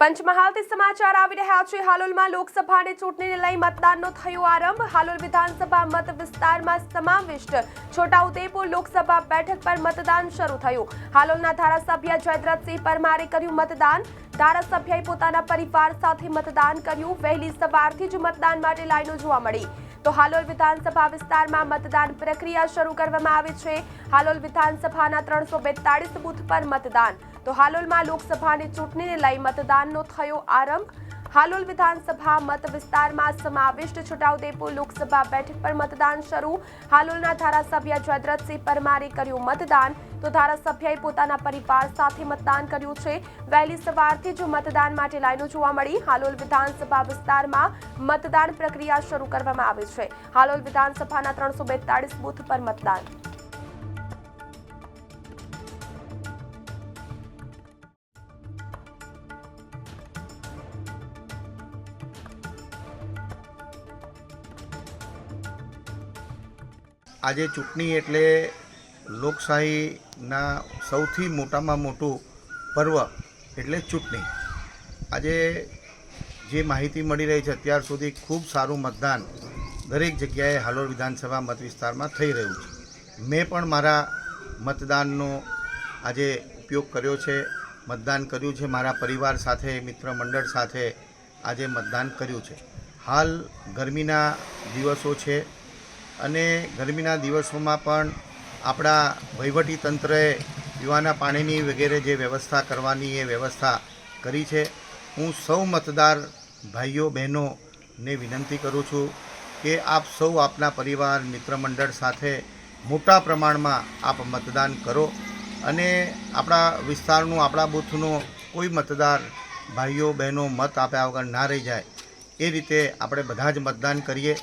પંચમહાલથી સમાચાર આવી રહ્યા છે. હાલોલમાં લોકસભાની ચૂંટણીને લઈ મતદાનનો થયો આરંભ. હાલોલ વિધાનસભા મત વિસ્તારમાં સમાવિષ્ટ છોટાઉદેપુર લોકસભા બેઠક પર મતદાન શરૂ થયું. હાલોલના ધારાસભ્ય જયદ્રથસિંહ પરમારે કર્યું મતદાન. ધારાસભ્યએ પોતાના પરિવાર સાથે મતદાન કર્યું. વહેલી સવારથી જ મતદાન માટે લાઈનો જોવા મળી. તો હાલોલ વિધાનસભા વિસ્તારમાં મતદાન પ્રક્રિયા શરૂ કરવામાં આવી છે. હાલોલ વિધાનસભાના ત્રણસો બેતાળીસ બૂથ પર મતદાન. તો હાલોલમાં લોકસભાની ચૂંટણીને લઈ મતદાનનો થયો આરંભ. હાલોલ વિધાનસભા મત વિસ્તારમાં સમાવિષ્ટ છોટાઉદેપુર લોકસભા બેઠક પર મતદાન શરૂ. હાલોલના ધારાસભ્ય જયદ્રથસિંહ પરમારે કર્યું મતદાન. તો ધારાસભ્યએ પોતાના પરિવાર સાથે મતદાન કર્યું છે. વહેલી સવારથી જ મતદાન માટે લાઈનો જોવા મળી. હાલોલ વિધાનસભા વિસ્તારમાં મતદાન પ્રક્રિયા શરૂ કરવામાં આવી છે. હાલોલ વિધાનસભાના ત્રણસો બેતાળીસ બૂથ પર મતદાન. આજે ચૂંટણી એટલે લોકશાહીના સૌથી મોટામાં મોટું પર્વ એટલે ચૂંટણી. આજે જે માહિતી મળી રહી છે અત્યાર સુધી ખૂબ સારું મતદાન દરેક જગ્યાએ હાલોલ વિધાનસભા મત વિસ્તારમાં થઈ રહ્યું છે. મેં પણ મારા મતદાનનો આજે ઉપયોગ કર્યો છે, મતદાન કર્યું છે, મારા પરિવાર સાથે, મિત્ર મંડળ સાથે આજે મતદાન કર્યું છે. હાલ ગરમીના દિવસો છે અને ગરમીના દિવસોમાં પણ આપણા તંત્રએ પીવાના પાણીની વગેરે જે વ્યવસ્થા કરવાની એ વ્યવસ્થા કરી છે. હું સૌ મતદાર ભાઈઓ, બહેનોને વિનંતી કરું છું કે આપ સૌ આપના પરિવાર મિત્ર મંડળ સાથે મોટા પ્રમાણમાં આપ મતદાન કરો અને આપણા વિસ્તારનું, આપણા બૂથનો કોઈ મતદાર ભાઈઓ, બહેનો મત આપ્યા વગર ના રહી જાય એ રીતે આપણે બધા જ મતદાન કરીએ.